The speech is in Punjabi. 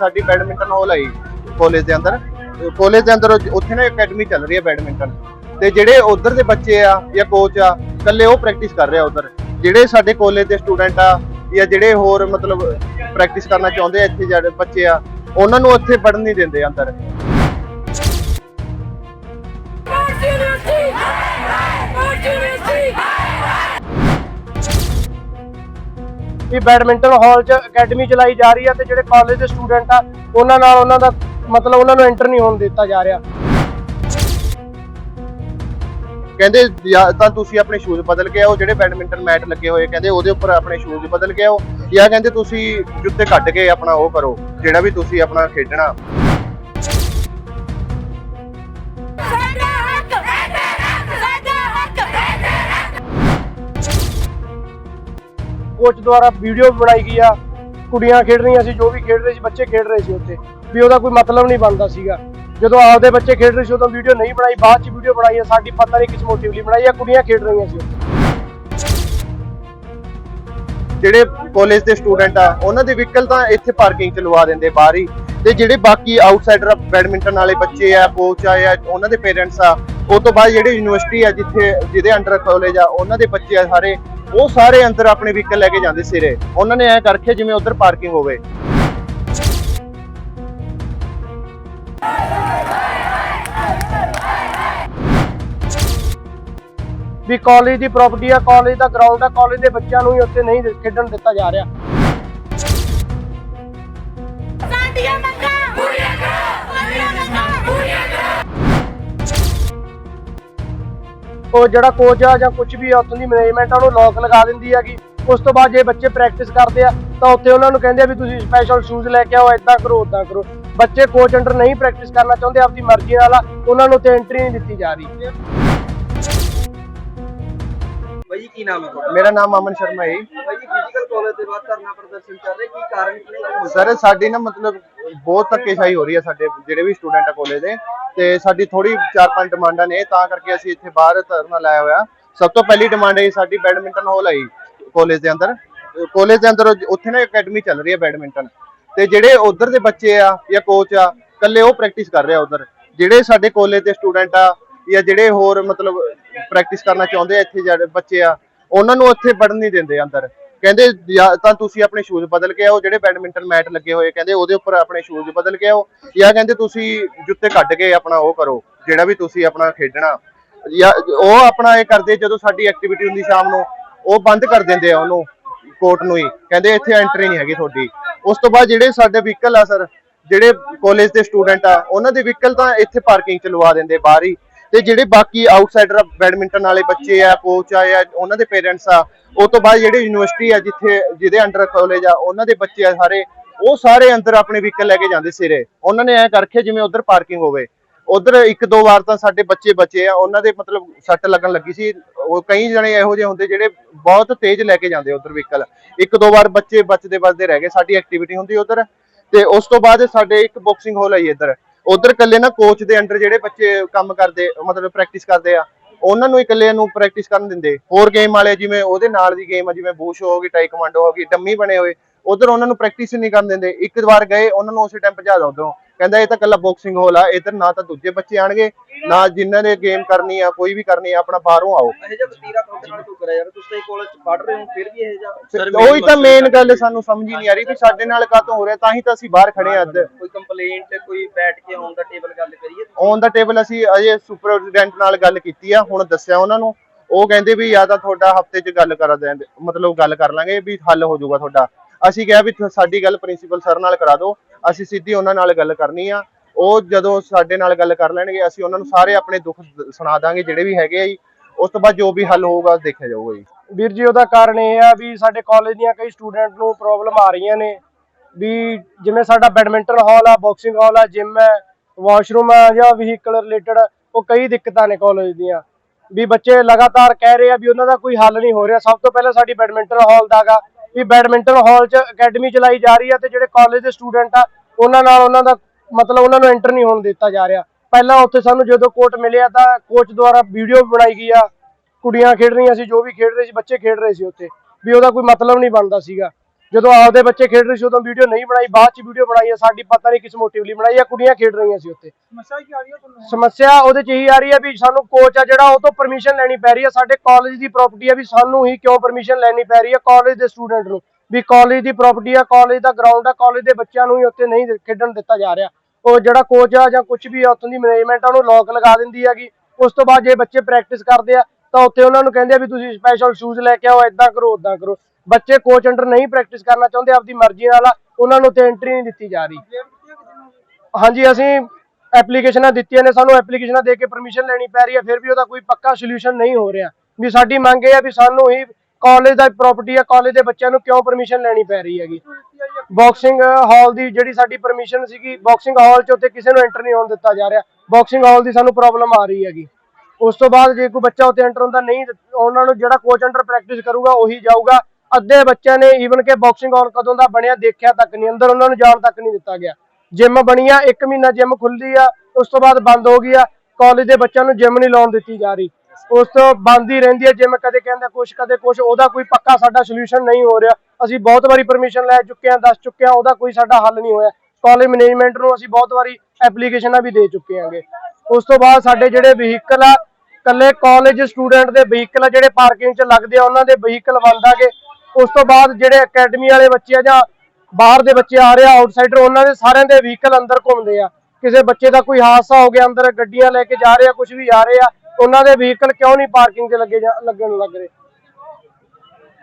ਸਾਡੀ ਬੈਡਮਿੰਟਨ ਹਾਲ ਹੈ ਕਾਲਜ ਦੇ ਅੰਦਰ। ਕਾਲਜ ਦੇ ਅੰਦਰ ਉੱਥੇ ਨਾ ਅਕੈਡਮੀ ਚੱਲ ਰਹੀ ਹੈ ਬੈਡਮਿੰਟਨ। ਤੇ ਜਿਹੜੇ ਉਧਰ ਦੇ ਬੱਚੇ ਆ ਜਾਂ ਕੋਚ ਆ, ਇਕੱਲੇ ਉਹ ਪ੍ਰੈਕਟਿਸ ਕਰ ਰਿਹਾ ਆ ਉਧਰ। ਜਿਹੜੇ ਸਾਡੇ ਕਾਲਜ ਦੇ ਸਟੂਡੈਂਟ ਆ ਜਾਂ ਜਿਹੜੇ ਹੋਰ ਮਤਲਬ ਪ੍ਰੈਕਟਿਸ ਕਰਨਾ ਚਾਹੁੰਦੇ ਆ ਇੱਥੇ ਜਿਹੜੇ ਬੱਚੇ ਆ, ਉਹਨਾਂ ਨੂੰ ਇੱਥੇ ਪੜਨ ਨਹੀਂ ਦਿੰਦੇ ਅੰਦਰ। ਵੀ ਬੈਡਮਿੰਟਨ ਹਾਲ 'ਚ ਅਕੈਡਮੀ ਚਲਾਈ ਜਾ ਰਹੀ ਹੈ ਤੇ ਜਿਹੜੇ ਕਾਲਜ ਦੇ ਸਟੂਡੈਂਟ ਆ, ਉਹਨਾਂ ਨਾਲ ਉਹਨਾਂ ਦਾ ਮਤਲਬ ਉਹਨਾਂ ਨੂੰ ਐਂਟਰ ਨਹੀਂ ਹੋਣ ਦਿੱਤਾ ਜਾ ਰਿਹਾ। ਕਹਿੰਦੇ ਜਾਂ ਤਾਂ ਤੁਸੀਂ ਆਪਣੇ ਸ਼ੂਜ਼ ਬਦਲ ਕੇ ਆਓ, ਜਿਹੜੇ ਬੈਡਮਿੰਟਨ ਮੈਟ ਲੱਗੇ ਹੋਏ, ਕਹਿੰਦੇ ਉਹਦੇ ਉੱਪਰ ਆਪਣੇ ਸ਼ੂਜ਼ ਬਦਲ ਕੇ ਆਓ, ਜਾਂ ਕਹਿੰਦੇ ਤੁਸੀਂ ਜੁੱਤੇ ਕੱਢ ਕੇ ਆਪਣਾ ਉਹ ਕਰੋ, ਜਿਹੜਾ ਵੀ ਤੁਸੀਂ ਆਪਣਾ ਖੇਡਣਾ। ਕੋਚ ਦੁਆਰਾ ਵੀਡੀਓ ਬਣਾਈ ਗਈ ਆ। ਕੁੜੀਆਂ ਖੇਡ ਰਹੀਆਂ ਸੀ, ਜੋ ਵੀ ਖੇਡ ਰਹੇ ਸੀ, ਬੱਚੇ ਖੇਡ ਰਹੇ ਸੀ ਉੱਥੇ। ਵੀ ਉਹਦਾ ਕੋਈ ਮਤਲਬ ਨਹੀਂ ਬਣਦਾ ਸੀਗਾ। ਜਦੋਂ ਆਪਦੇ ਬੱਚੇ ਖੇਡ ਰਹੇ ਸੀ, ਉਦੋਂ ਵੀਡੀਓ ਨਹੀਂ ਬਣਾਈ, ਬਾਅਦ 'ਚ ਵੀਡੀਓ ਬਣਾਈ ਆ, ਸਾਡੀ ਪਤਾ ਨਹੀਂ ਕਿਸ ਮੋਟਿਵ ਲਈ ਬਣਾਈ ਆ, ਕੁੜੀਆਂ ਖੇਡ ਰਹੀਆਂ ਸੀ ਜਿਹੜੇ ਕਾਲਜ ਦੇ ਸਟੂਡੈਂਟ ਆ, ਉਹਨਾਂ ਦੇ ਵਹੀਕਲ ਤਾਂ ਇੱਥੇ ਪਾਰਕਿੰਗ ਚ ਲਵਾ ਦਿੰਦੇ ਬਾਹਰ ਹੀ। ਤੇ ਜਿਹੜੇ ਬਾਕੀ ਆਊਟਸਾਈਡਰ ਬੈਡਮਿੰਟਨ ਵਾਲੇ ਬੱਚੇ ਆ ਕੋਚ ਆ ਉਹਨਾਂ ਦੇ ਪੇਰੈਂਟਸ ਆ, ਉਹ ਤੋਂ ਬਾਅਦ ਜਿਹੜੇ ਯੂਨੀਵਰਸਿਟੀ ਆ, ਜਿੱਥੇ, ਜਿਹਦੇ ਅੰਡਰ ਕਾਲਜ ਆ, ਉਹਨਾਂ ਦੇ ਬੱਚੇ ਆ ਸਾਰੇ ਉਹ ਸਾਰੇ ਅੰਦਰ ਆਪਣੇ ਵਹੀਕਲ ਲੈ ਕੇ ਜਾਂਦੇ ਸਿਰੇ। ਉਹਨਾਂ ਨੇ ਐ ਕਰਕੇ ਜਿਵੇਂ ਉਧਰ ਪਾਰਕਿੰਗ ਹੋਵੇ। ਵੀ ਕਾਲਜ ਦੀ ਪ੍ਰਾਪਰਟੀ ਆ ਕਾਲਜ ਦਾ ਗਰਾਊਂਡ ਆ ਕਾਲਜ ਦੇ ਬੱਚਿਆਂ ਨੂੰ ਹੀ ਉੱਥੇ ਨਹੀਂ ਖੇਡਣ ਦਿੱਤਾ ਜਾ ਰਿਹਾ। ਸਾਡੀਆਂ ਮੰਗਾਂ ਉਹ ਜਿਹੜਾ ਕੋਚ ਆ ਜਾਂ ਕੁਝ ਵੀ ਆ ਉੱਥੋਂ ਦੀ ਮੈਨੇਜਮੈਂਟ ਆ ਉਹਨੂੰ ਲੋਕ ਲਗਾ ਦਿੰਦੀ ਹੈਗੀ। ਉਸ ਤੋਂ ਬਾਅਦ ਜੇ ਬੱਚੇ ਪ੍ਰੈਕਟਿਸ ਕਰਦੇ ਆ ਤਾਂ ਉੱਥੇ ਉਹਨਾਂ ਨੂੰ ਕਹਿੰਦੇ ਆ ਵੀ ਤੁਸੀਂ ਸਪੈਸ਼ਲ ਸ਼ੂਜ਼ ਲੈ ਕੇ ਆਓ ਇਦਾਂ ਕਰੋ ਉਦਾਂ ਕਰੋ। ਬੱਚੇ ਕੋਚ ਅੰਡਰ ਨਹੀਂ ਪ੍ਰੈਕਟਿਸ ਕਰਨਾ ਚਾਹੁੰਦੇ ਆਪਦੀ ਮਰਜ਼ੀ ਨਾਲ ਆ ਉਹਨਾਂ ਨੂੰ ਤੇ ਐਂਟਰੀ ਨਹੀਂ ਦਿੱਤੀ ਜਾ ਰਹੀ। ਬਾਈ ਜੀ ਕੀ ਨਾਮ ਹੈ ਤੁਹਾਡਾ? ਮੇਰਾ ਨਾਮ ਅਮਨ ਸ਼ਰਮਾ ਹੈ ਬਾਈ ਜੀ ਫਿਜ਼ੀਕਲ ਕਾਲਜ ਦੇ ਬਾਅਦ ਧਰਨਾ ਪ੍ਰਦਰਸ਼ਨ ਚੱਲ ਰਿਹਾ ਕੀ ਕਾਰਨ ਕੀ ਹੈ? ਸਰ ਸਾਡੀ ਨਾ ਮਤਲਬ ਬਹੁਤ ਧੱਕੇਸ਼ਾਹੀ ਹੋ ਰਹੀ ਹੈ ਸਾਡੇ ਜਿਹੜੇ ਵੀ ਸਟੂਡੈਂਟ ਆ ਕਾਲਜ ਦੇ। ਤੇ ਸਾਡੀ ਥੋੜੀ ਚਾਰ ਪੰਜ ਡਿਮਾਂਡਾਂ ਨੇ, ਤਾਂ ਕਰਕੇ ਅਸੀਂ ਇੱਥੇ ਬਾਹਰ ਧਰਨਾ ਲਾਇਆ ਹੋਇਆ। ਸਭ ਤੋਂ ਪਹਿਲੀ ਡਿਮਾਂਡ ਹੈ ਸਾਡੀ ਬੈਡਮਿੰਟਨ ਹਾਲ ਹੈ ਕਾਲਜ ਦੇ ਅੰਦਰ। ਕਾਲਜ ਦੇ ਅੰਦਰ ਉੱਥੇ ਨਾ ਅਕੈਡਮੀ ਚੱਲ ਰਹੀ ਹੈ ਬੈਡਮਿੰਟਨ। ਤੇ ਜਿਹੜੇ ਉਧਰ ਦੇ ਬੱਚੇ ਆ ਜਾਂ ਕੋਚ ਆ, ਇਕੱਲੇ ਉਹ ਪ੍ਰੈਕਟਿਸ ਕਰ ਰਿਹਾ ਆ ਉਧਰ। ਜਿਹੜੇ ਸਾਡੇ ਕਾਲਜ ਦੇ ਸਟੂਡੈਂਟ ਆ ਜਾਂ ਜਿਹੜੇ ਹੋਰ ਮਤਲਬ ਪ੍ਰੈਕਟਿਸ ਕਰਨਾ ਚਾਹੁੰਦੇ ਆ ਇੱਥੇ ਜਿਹੜੇ ਬੱਚੇ ਆ, ਉਹਨਾਂ ਨੂੰ ਉੱਥੇ ਪੜਨ ਨਹੀਂ ਦਿੰਦੇ ਅੰਦਰ। ਕਹਿੰਦੇ ਜਾਂ ਤਾਂ ਤੁਸੀਂ ਆਪਣੇ ਸ਼ੂਜ਼ ਬਦਲ ਕੇ ਆਓ, ਜਿਹੜੇ ਬੈਡਮਿੰਟਨ ਮੈਟ ਲੱਗੇ ਹੋਏ, ਕਹਿੰਦੇ ਉਹਦੇ ਉੱਪਰ ਆਪਣੇ ਸ਼ੂਜ਼ ਬਦਲ ਕੇ ਆਓ, ਜਾਂ ਕਹਿੰਦੇ ਤੁਸੀਂ ਜੁੱਤੇ ਕੱਢ ਕੇ ਆਪਣਾ ਉਹ ਕਰੋ, ਜਿਹੜਾ ਵੀ ਤੁਸੀਂ ਆਪਣਾ ਖੇਡਣਾ। ਜਾਂ ਉਹ ਆਪਣਾ ਇਹ ਕਰਦੇ ਜਦੋਂ ਸਾਡੀ ਐਕਟੀਵਿਟੀ ਹੁੰਦੀ ਸ਼ਾਮ ਨੂੰ, ਉਹ ਬੰਦ ਕਰ ਦਿੰਦੇ ਆ ਉਹਨੂੰ ਕੋਰਟ ਨੂੰ ਹੀ। ਕਹਿੰਦੇ ਇੱਥੇ ਐਂਟਰੀ ਨਹੀਂ ਹੈਗੀ ਤੁਹਾਡੀ। ਉਸ ਤੋਂ ਬਾਅਦ ਜਿਹੜੇ ਸਾਡੇ ਵਹੀਕਲ ਆ ਸਰ ਜਿਹੜੇ ਕਾਲਜ ਦੇ ਸਟੂਡੈਂਟ ਆ, ਉਹਨਾਂ ਦੇ ਵਹੀਕਲ ਤਾਂ ਇੱਥੇ ਪਾਰਕਿੰਗ ਚ ਲਵਾ ਦਿੰਦੇ, ਬਾਹਰ ਹੀ। ਤੇ ਜਿਹੜੇ ਬਾਕੀ ਆਊਟਸਾਈਡਰ ਬੈਡਮਿੰਟਨ ਵਾਲੇ ਬੱਚੇ ਆ ਕੋਚ ਆ, ਜਾਂ ਉਹਨਾਂ ਦੇ ਪੇਰੈਂਟਸ ਆ, ਉਹ ਤੋਂ ਬਾਅਦ ਜਿਹੜੇ ਯੂਨੀਵਰਸਿਟੀ ਆ, ਜਿੱਥੇ, ਜਿਹਦੇ ਅੰਡਰ ਕਾਲਜ ਆ, ਉਹਨਾਂ ਦੇ ਬੱਚੇ ਆ ਸਾਰੇ, ਉਹ ਸਾਰੇ ਅੰਦਰ ਆਪਣੇ ਵਹੀਕਲ ਲੈ ਕੇ ਜਾਂਦੇ ਸਿਰੇ। ਉਹਨਾਂ ਨੇ ਐ ਕਰਕੇ ਜਿਵੇਂ ਉਧਰ ਪਾਰਕਿੰਗ ਹੋਵੇ, ਉਧਰ ਇੱਕ ਦੋ ਵਾਰ ਤਾਂ ਸਾਡੇ ਬੱਚੇ ਬਚੇ ਆ, ਉਹਨਾਂ ਦੇ ਮਤਲਬ ਸੱਟ ਲੱਗਣ ਲੱਗੀ ਸੀ, ਉਹ ਕਈ ਜਣੇ ਇਹੋ ਜਿਹੇ ਹੁੰਦੇ ਜਿਹੜੇ ਬਹੁਤ ਤੇਜ਼ ਲੈ ਕੇ ਜਾਂਦੇ ਉਧਰ ਵਹੀਕਲ ਇੱਕ ਦੋ ਵਾਰ ਬੱਚੇ ਬਚਦੇ ਬਚਦੇ ਰਹਿ ਗਏ, ਸਾਡੀ ਐਕਟੀਵਿਟੀ ਹੁੰਦੀ ਉਧਰ, ਤੇ ਉਸ ਤੋਂ ਬਾਅਦ ਸਾਡੇ ਇੱਕ ਬਾਕਸਿੰਗ ਹਾਲ ਹੈ ਇੱਧਰ। ਉਧਰ ਇਕੱਲੇ ਨਾ ਕੋਚ ਦੇ ਅੰਡਰ ਜਿਹੜੇ ਬੱਚੇ ਕੰਮ ਕਰਦੇ, ਮਤਲਬ ਪ੍ਰੈਕਟਿਸ ਕਰਦੇ ਆ, ਉਹਨਾਂ ਨੂੰ ਇਕੱਲੇ ਨੂੰ ਪ੍ਰੈਕਟਿਸ ਕਰਨ ਦਿੰਦੇ। ਹੋਰ ਗੇਮ ਵਾਲੇ ਜਿਵੇਂ ਉਹਦੇ ਨਾਲ ਦੀ ਗੇਮ ਆ, ਜਿਵੇਂ ਬੂਸ਼ ਹੋ ਗਈ ਟਾਈ ਕਮਾਂਡੋ ਹੋ ਗਈ, ਡੰਮੀ ਬਣੇ ਹੋਏ, ਉਧਰ ਉਹਨਾਂ ਨੂੰ ਪ੍ਰੈਕਟਿਸ ਨਹੀਂ ਕਰਨ ਦਿੰਦੇ। ਇੱਕ ਵਾਰ ਗਏ, ਉਹਨਾਂ ਨੂੰ ਉਸੇ ਟਾਈਮ ਭਜਾ ਦੋ, ਉਧਰੋਂ। ਕਹਿੰਦਾ ਇਹ ਤਾਂ ਕੱਲਾ ਬਾਕਸਿੰਗ ਹਾਲ ਆ ਇੱਧਰ ਨਾ ਤਾਂ ਦੂਜੇ ਬੱਚੇ ਆਣਗੇ ਨਾ ਜਿਨ੍ਹਾਂ ਨੇ ਗੇਮ ਕਰਨੀ ਆ ਕੋਈ ਵੀ ਕਰਨੀ ਆ ਆਪਣਾ ਬਾਹਰੋਂ ਆਓ। ਇਹ ਜਿਹਾ ਵਤੀਰਾ ਤੁਹਾਡੇ ਨਾਲ ਕਿਉਂ ਕਰਿਆ ਯਾਰ ਤੁਸੀਂ ਕਾਲਜ ਚ ਪੜ੍ਹ ਰਹੇ ਹੋ ਫਿਰ ਵੀ ਇਹ ਜਿਹਾ ਉਹੀ ਤਾਂ ਮੇਨ ਗੱਲ ਸਾਨੂੰ ਸਮਝ ਹੀ ਨਹੀਂ ਆ ਰਹੀ ਵੀ ਸਾਡੇ ਨਾਲ ਕਾਹਤੋਂ ਹੋ ਰਿਹਾ ਤਾਂ ਹੀ ਤਾਂ ਅਸੀਂ ਬਾਹਰ ਖੜੇ ਆ ਅੱਜ। ਕੋਈ ਕੰਪਲੇਂਟ ਕੋਈ ਬੈਠ ਕੇ ਔਨ ਦਾ ਟੇਬਲ ਗੱਲ ਕਰੀਏ ਔਨ ਦਾ ਟੇਬਲ ਅਸੀਂ ਅਜੇ ਸੁਪਰਡੈਂਟ ਨਾਲ ਗੱਲ ਕੀਤੀ ਆ ਹੁਣ ਦੱਸਿਆ ਉਹਨਾਂ ਨੂੰ। ਉਹ ਕਹਿੰਦੇ ਵੀ ਜਾਂ ਤਾਂ ਤੁਹਾਡਾ ਹਫ਼ਤੇ 'ਚ ਗੱਲ ਕਰਾ ਦੇਣ ਮਤਲਬ ਗੱਲ ਕਰ ਲਾਂਗੇ ਵੀ ਹੱਲ ਹੋ ਜਾਊਗਾ ਤੁਹਾਡਾ। ਅਸੀਂ ਕਿਹਾ ਵੀ ਸਾਡੀ ਗੱਲ ਪ੍ਰਿੰਸੀਪਲ ਸਰ ਨਾਲ ਕਰਾ ਦਿਓ। ਅਸੀਂ ਸਿੱਧੀ ਉਹਨਾਂ ਨਾਲ ਗੱਲ ਕਰਨੀ ਆ। ਉਹ ਜਦੋਂ ਸਾਡੇ ਨਾਲ ਗੱਲ ਕਰ ਲੈਣਗੇ, ਅਸੀਂ ਉਹਨਾਂ ਨੂੰ ਸਾਰੇ ਆਪਣੇ ਦੁੱਖ ਸੁਣਾ ਦਾਂਗੇ, ਜਿਹੜੇ ਵੀ ਹੈਗੇ ਆ ਜੀ। ਉਸ ਤੋਂ ਬਾਅਦ ਜੋ ਵੀ ਹੱਲ ਹੋਊਗਾ ਦੇਖਿਆ ਜਾਊਗਾ ਜੀ। ਵੀਰ ਜੀ, ਉਹਦਾ ਕਾਰਨ ਇਹ ਆ ਵੀ ਸਾਡੇ ਕਾਲਜ ਦੀਆਂ ਕਈ ਸਟੂਡੈਂਟ ਨੂੰ ਪ੍ਰੋਬਲਮ ਆ ਰਹੀਆਂ ਨੇ। ਵੀ ਜਿਵੇਂ ਸਾਡਾ ਬੈਡਮਿੰਟਨ ਹਾਲ ਆ ਬਾਕਸਿੰਗ ਹਾਲ ਆ ਜਿਮ ਹੈ ਵਾਸ਼ਰੂਮ ਆ ਜਾਂ ਵਹੀਕਲ ਰਿਲੇਟਡ ਉਹ ਕਈ ਦਿੱਕਤਾਂ ਨੇ ਕਾਲਜ ਦੀਆਂ। ਵੀ ਬੱਚੇ ਲਗਾਤਾਰ ਕਹਿ ਰਹੇ ਆ ਵੀ ਉਹਨਾਂ ਦਾ ਕੋਈ ਹੱਲ ਨਹੀਂ ਹੋ ਰਿਹਾ। ਸਭ ਤੋਂ ਪਹਿਲਾਂ ਸਾਡੀ ਬੈਡਮਿੰਟਨ ਹਾਲ ਦਾਗਾ ਵੀ ਬੈਡਮਿੰਟਨ ਹਾਲ 'ਚ ਅਕੈਡਮੀ ਚਲਾਈ ਜਾ ਰਹੀ ਆ ਤੇ ਜਿਹੜੇ ਕਾਲਜ ਦੇ ਸਟੂਡੈਂਟ ਆ, ਉਹਨਾਂ ਨਾਲ ਉਹਨਾਂ ਦਾ ਮਤਲਬ ਉਹਨਾਂ ਨੂੰ ਐਂਟਰ ਨਹੀਂ ਹੋਣ ਦਿੱਤਾ ਜਾ ਰਿਹਾ। ਪਹਿਲਾਂ ਉੱਥੇ ਸਾਨੂੰ ਜਦੋਂ ਕੋਚ ਮਿਲਿਆ ਤਾਂ ਕੋਚ ਦੁਆਰਾ ਵੀਡੀਓ ਬਣਾਈ ਗਈ ਆ। ਕੁੜੀਆਂ ਖੇਡ ਰਹੀਆਂ ਸੀ, ਜੋ ਵੀ ਖੇਡ ਰਹੇ ਸੀ, ਬੱਚੇ ਖੇਡ ਰਹੇ ਸੀ ਉੱਥੇ। ਵੀ ਉਹਦਾ ਕੋਈ ਮਤਲਬ ਨਹੀਂ ਬਣਦਾ ਸੀਗਾ। ਜਦੋਂ ਆਪਦੇ ਬੱਚੇ ਖੇਡ ਰਹੇ ਸੀ ਉਦੋਂ ਵੀਡੀਓ ਨਹੀਂ ਬਣਾਈ ਬਾਅਦ ਚ ਵੀਡੀਓ ਬਣਾਈ ਹੈ ਸਾਡੀ ਪਤਾ ਨਹੀਂ ਕਿਸ ਮੋਟਿਵ ਲਈ ਬਣਾਈ ਹੈ ਕੁੜੀਆਂ ਖੇਡ ਰਹੀਆਂ ਸੀ ਉੱਥੇ। ਸਮੱਸਿਆ ਕੀ ਆ ਰਹੀ ਹੈ ਤੁਹਾਨੂੰ? ਸਮੱਸਿਆ ਉਹਦੇ ਚ ਇਹੀ ਆ ਰਹੀ ਹੈ ਵੀ ਸਾਨੂੰ ਕੋਚ ਆ ਜਿਹੜਾ ਉਹ ਤੋਂ ਪਰਮਿਸ਼ਨ ਲੈਣੀ ਪੈ ਰਹੀ ਹੈ ਸਾਡੇ ਕਾਲਜ ਦੀ ਪ੍ਰਾਪਰਟੀ ਹੈ ਵੀ ਸਾਨੂੰ ਹੀ ਕਿਉਂ ਪਰਮਿਸ਼ਨ ਲੈਣੀ ਪੈ ਰਹੀ ਹੈ ਕਾਲਜ ਦੇ ਸਟੂਡੈਂਟ ਨੂੰ? ਵੀ ਕਾਲਜ ਦੀ ਪ੍ਰਾਪਰਟੀ ਆ ਕਾਲਜ ਦਾ ਗਰਾਊਂਡ ਆ ਕਾਲਜ ਦੇ ਬੱਚਿਆਂ ਨੂੰ ਹੀ ਉੱਥੇ ਨਹੀਂ ਖੇਡਣ ਦਿੱਤਾ ਜਾ ਰਿਹਾ। ਉਹ ਜਿਹੜਾ ਕੋਚ ਆ ਜਾਂ ਕੁਝ ਵੀ ਉੱਥੋਂ ਦੀ ਮੈਨੇਜਮੈਂਟ ਆ ਉਹਨੂੰ ਲੋਕ ਲਗਾ ਦਿੰਦੀ ਹੈਗੀ। ਉਸ ਤੋਂ ਬਾਅਦ ਜੇ ਬੱਚੇ ਪ੍ਰੈਕਟਿਸ ਕਰਦੇ ਆ ਤਾਂ ਉੱਥੇ ਉਹਨਾਂ ਨੂੰ ਕਹਿੰਦੇ ਆ ਵੀ ਤੁਸੀਂ ਸਪੈਸ਼ਲ ਸ਼ੂਜ਼ ਲੈ ਕੇ ਆਓ ਇਦਾਂ ਕਰੋ ਉਦਾਂ ਕਰੋ। ਬੱਚੇ ਕੋਚ ਅੰਡਰ ਨਹੀਂ ਪ੍ਰੈਕਟਿਸ ਕਰਨਾ ਚਾਹੁੰਦੇ ਆਪਦੀ ਮਰਜ਼ੀ ਨਾਲ ਉਹਨਾਂ ਨੂੰ ਤੇ ਐਂਟਰੀ ਨਹੀਂ ਦਿੱਤੀ ਜਾ ਰਹੀ। ਹਾਂਜੀ ਅਸੀਂ ਐਪਲੀਕੇਸ਼ਨਾਂ ਦਿੱਤੀਆਂ ਨੇ ਸਾਨੂੰ ਐਪਲੀਕੇਸ਼ਨਾਂ ਦੇ ਕੇ ਪਰਮਿਸ਼ਨ ਲੈਣੀ ਪੈ ਰਹੀ ਹੈ ਫਿਰ ਵੀ ਉਹਦਾ ਕੋਈ ਪੱਕਾ ਸੋਲੂਸ਼ਨ ਨਹੀਂ ਹੋ ਰਿਹਾ। ਵੀ ਸਾਡੀ ਮੰਗ ਇਹ ਹੈ ਵੀ ਸਾਨੂੰ ਹੀ ਕਾਲਜ ਦਾ ਪ੍ਰਾਪਰਟੀ ਹੈ ਕਾਲਜ ਦੇ ਬੱਚਿਆਂ ਨੂੰ ਕਿਉਂ ਪਰਮਿਸ਼ਨ ਲੈਣੀ ਪੈ ਰਹੀ ਹੈਗੀ? ਬਾਕਸਿੰਗ ਹਾਲ ਦੀ ਜਿਹੜੀ ਸਾਡੀ ਪਰਮਿਸ਼ਨ ਸੀਗੀ ਬਾਕਸਿੰਗ ਹਾਲ 'ਚ ਉੱਥੇ ਕਿਸੇ ਨੂੰ ਐਂਟਰ ਨਹੀਂ ਹੋਣ ਦਿੱਤਾ ਜਾ ਰਿਹਾ। ਬਾਕਸਿੰਗ ਹਾਲ ਦੀ ਸਾਨੂੰ ਪ੍ਰੋਬਲਮ ਆ ਰਹੀ ਹੈਗੀ। ਉਸ ਤੋਂ ਬਾਅਦ ਜੇ ਕੋਈ ਬੱਚਾ ਉੱਥੇ ਐਂਟਰ ਹੁੰਦਾ ਨਹੀਂ ਉਹਨਾਂ ਨੂੰ ਜਿਹੜਾ ਕੋਚ ਅੰਡਰ ਪ੍ਰੈਕਟਿਸ ਕਰੂਗਾ ਉਹੀ ਜਾਊਗਾ। ਅੱਧੇ ਬੱਚਿਆਂ ਨੇ ਈਵਨ ਕਿ ਬਾਕਸਿੰਗ ਔਰ ਕਦੋਂ ਦਾ ਬਣਿਆ ਦੇਖਿਆ ਤੱਕ ਨਹੀਂ, ਅੰਦਰ ਉਹਨਾਂ ਨੂੰ ਜਾਣ ਤੱਕ ਨਹੀਂ ਦਿੱਤਾ ਗਿਆ। ਜਿਮ ਬਣੀ ਆ 1 ਮਹੀਨਾ ਜਿਮ ਖੁੱਲਦੀ ਆ, ਉਸ ਤੋਂ ਬਾਅਦ ਬੰਦ ਹੋ ਗਈ ਆ ਕਾਲਜ ਦੇ ਬੱਚਿਆਂ ਨੂੰ ਜਿਮ ਨਹੀਂ ਲਾਉਣ ਦਿੱਤੀ ਜਾ ਰਹੀ। ਉਸ ਤੋਂ ਬੰਦ ਹੀ ਰਹਿੰਦੀ ਹੈ ਜਿਮ ਕਦੇ ਕਹਿੰਦਾ ਕੁਛ, ਕਦੇ ਕੁਛ, ਉਹਦਾ ਕੋਈ ਪੱਕਾ ਸਾਡਾ ਸੋਲੂਸ਼ਨ ਨਹੀਂ ਹੋ ਰਿਹਾ। ਅਸੀਂ ਬਹੁਤ ਵਾਰੀ ਪਰਮਿਸ਼ਨ ਲੈ ਚੁੱਕੇ ਹਾਂ ਦੱਸ ਚੁੱਕੇ ਹਾਂ ਉਹਦਾ ਕੋਈ ਸਾਡਾ ਹੱਲ ਨਹੀਂ ਹੋਇਆ। ਕਾਲਜ ਮੈਨੇਜਮੈਂਟ ਨੂੰ ਅਸੀਂ ਬਹੁਤ ਵਾਰੀ ਐਪਲੀਕੇਸ਼ਨਾਂ ਵੀ ਦੇ ਚੁੱਕੇ ਹਾਂਗੇ ਉਸ ਤੋਂ ਬਾਅਦ ਸਾਡੇ ਜਿਹੜੇ ਵਹੀਕਲ ਆ ਕੱਲੇ ਕਾਲਜ ਸਟੂਡੈਂਟ ਦੇ ਵਹੀਕਲ ਆ, ਜਿਹੜੇ ਪਾਰਕਿੰਗ 'ਚ ਲੱਗਦੇ ਆ, ਉਹਨਾਂ ਦੇ ਵਹੀਕਲ ਬੰਦ ਆਗੇ ਉਸ ਤੋਂ ਬਾਅਦ ਜਿਹੜੇ ਅਕੈਡਮੀ ਵਾਲੇ ਬੱਚੇ ਆ ਜਾਂ ਬਾਹਰ ਦੇ ਬੱਚੇ ਆ ਰਹੇ ਆ ਆਊਟਸਾਈਡਰ ਉਹਨਾਂ ਦੇ ਸਾਰਿਆਂ ਦੇ ਵਹੀਕਲ ਅੰਦਰ ਘੁੰਮਦੇ ਆ। ਕਿਸੇ ਬੱਚੇ ਦਾ ਕੋਈ ਹਾਦਸਾ ਹੋ ਗਿਆ, ਅੰਦਰ ਗੱਡੀਆਂ ਲੈ ਕੇ ਜਾ ਰਹੇ ਆ ਕੁਝ ਵੀ ਆ ਰਹੇ ਆ, ਉਹਨਾਂ ਦੇ ਵਹੀਕਲ ਕਿਉਂ ਨਹੀਂ ਪਾਰਕਿੰਗ 'ਚ ਲੱਗੇ ਜਾ- ਲੱਗਣ ਲੱਗ ਰਹੇ?